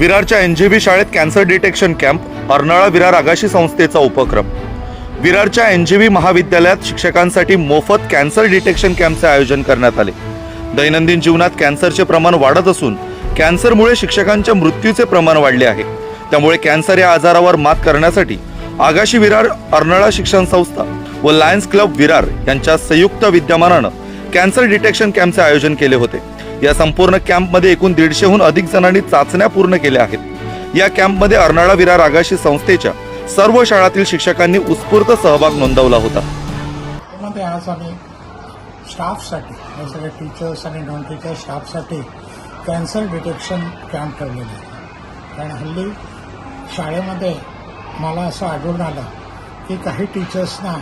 विरारच्या NJB शाळेत cancer detection camp Arnala Virar Agashi संस्थेचा उपक्रम. विरारच्या एनजेबी महाविद्यालयात शिक्षकांसाठी मोफत कॅन्सर डिटेक्शन कॅम्पचे आयोजन करण्यात आले. दैनंदिन जीवनात कॅन्सरचे प्रमाण वाढत असून कॅन्सरमुळे शिक्षकांच्या मृत्यूचे प्रमाण वाढले आहे. त्यामुळे कॅन्सर या आजारावर मात करण्यासाठी आगाशी विरार अर्नाळा शिक्षण संस्था व लायन्स क्लब विरार यांच्या संयुक्त विद्यमानानं कॅन्सर डिटेक्शन कॅम्पचे आयोजन केले होते. या संपूर्ण कॅम्पमध्ये एकूण दीडशेहून अधिक जणांनी चाचण्या पूर्ण केल्या आहेत. या कॅम्पमध्ये अर्नाळा विरा रागाशी संस्थेच्या सर्व शाळातील शिक्षकांनी उत्स्फूर्त सहभाग नोंदवला होता. आज आम्ही स्टाफसाठी हे सगळे टीचर्स आणि नॉन टीचर स्टाफसाठी कॅन्सर डिटेक्शन कॅम्प ठेवलेले आहे. कारण हल्ली शाळेमध्ये मला असं आढळून आलं की काही टीचर्सना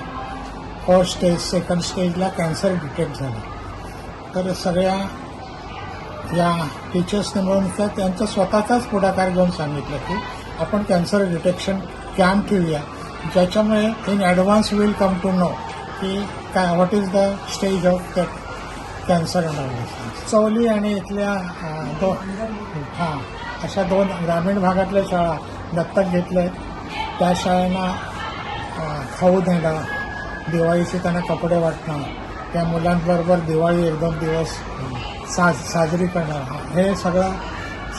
फर्स्ट स्टेज सेकंड स्टेजला कॅन्सर डिटेक्ट झालं. तर सगळ्या या टीचर्सने मिळून त्यांचा स्वतःचाच पुढाकार घेऊन सांगितलं की आपण कॅन्सर डिटेक्शन कॅम्प ठेवूया. ज्याच्यामुळे in advance will come to know की काय what is the stage of that cancer analysis Chavli आणि इथल्या दो हां अशा दोन ग्रामीण भागातल्या शाळा दत्तक घेतल्या आहेत त्या शाळांना खाऊ देणं दिवाळीचे त्यांना कपडे वाटणं त्या मुलांबरोबर दिवाळी एक दोन दिवस साज साजरी करणं हा- सगळं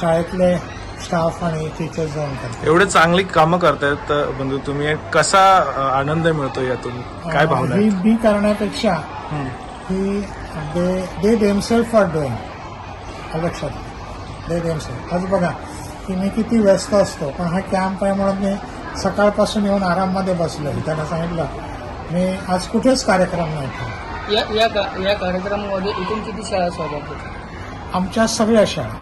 शाळेतले स्टाफ आणि टीचर्स जाऊन करतात. एवढे चांगली कामं करतायत तर बंधू. तुम्ही कसा आनंद मिळतो यातून? काय भावना ही? बी करण्यापेक्षा हं. की they they themselves for doing लक्षात दे देमसेल्फ आज बघा की मी किती व्यस्त असतो पण हा कॅम्प आहे म्हणून मी सकाळपासून येऊन आराममध्ये बसलो त्यांना सांगितलं मी आज कुठेच कार्यक्रम नाही ठेवला या या का- या कार्यक्रमामध्ये एकूण किती शाळा सहभाग होत्या? आमच्या सगळ्या शाळा.